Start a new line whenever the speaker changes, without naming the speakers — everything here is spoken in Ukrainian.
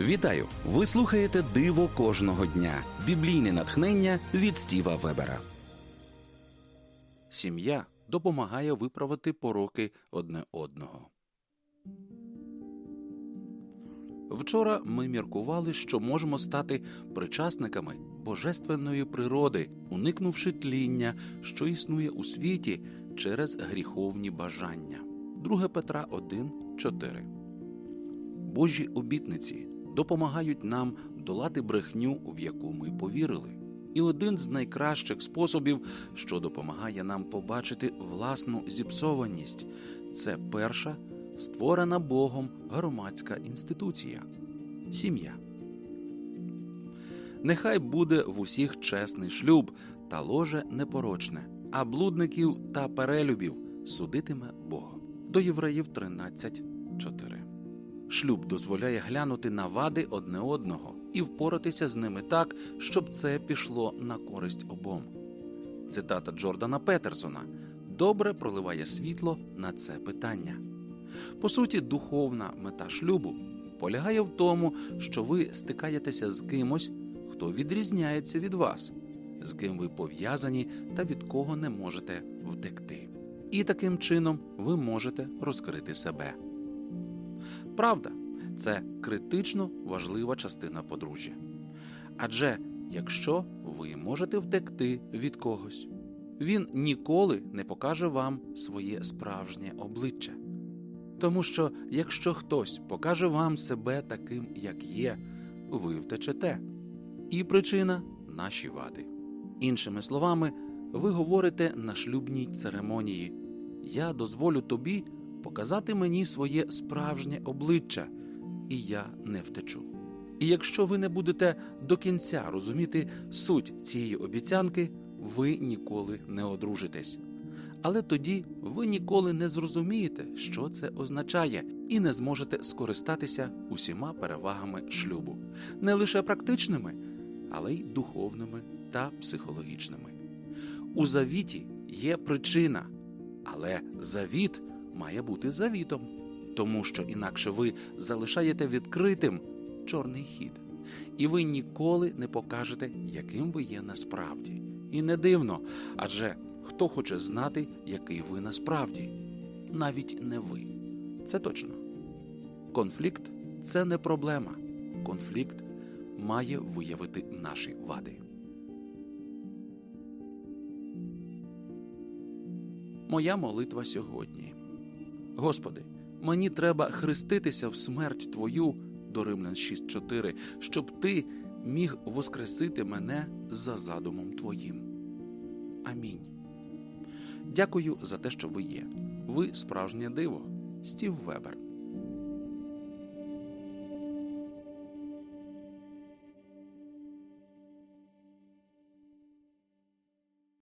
Вітаю! Ви слухаєте Диво кожного дня. Біблійне натхнення від Стіва Вебера. Сім'я допомагає виправити пороки одне одного. Вчора ми міркували, що можемо стати причасниками божественної природи, уникнувши тління, що існує у світі через гріховні бажання. 2 Петра 1, 4 Божі обітниці допомагають нам долати брехню, в яку ми повірили. І один з найкращих способів, що допомагає нам побачити власну зіпсованість, це перша створена Богом громадська інституція сім'я. Нехай буде в усіх чесний шлюб та ложе непорочне, а блудників та перелюбів судитиме Бог. До Євреїв 13.4 Шлюб дозволяє глянути на вади одне одного і впоратися з ними так, щоб це пішло на користь обом. Цитата Джордана Петерсона добре проливає світло на це питання. По суті, духовна мета шлюбу полягає в тому, що ви стикаєтеся з кимось, хто відрізняється від вас, з ким ви пов'язані та від кого не можете втекти. І таким чином ви можете розкрити себе. Правда, це критично важлива частина подружжя. Адже якщо ви можете втекти від когось, він ніколи не покаже вам своє справжнє обличчя. Тому що якщо хтось покаже вам себе таким, як є, ви втечете. І причина наші вади. Іншими словами, ви говорите на шлюбній церемонії Я дозволю тобі показати мені своє справжнє обличчя, і я не втечу. І якщо ви не будете до кінця розуміти суть цієї обіцянки, ви ніколи не одружитесь. Але тоді ви ніколи не зрозумієте, що це означає, і не зможете скористатися усіма перевагами шлюбу, не лише практичними, але й духовними та психологічними. У завіті є причина, але завіт має бути завітом, тому що інакше ви залишаєте відкритим чорний хід, і ви ніколи не покажете, яким ви є насправді. І не дивно, адже хто хоче знати, який ви насправді, навіть не ви. Це точно. Конфлікт це не проблема. Конфлікт має виявити наші вади. Моя молитва сьогодні. Господи, мені треба хреститися в смерть Твою до Римлян 6.4, щоб Ти міг воскресити мене за задумом Твоїм. Амінь. Дякую за те, що ви є. Ви справжнє диво. Стів Вебер.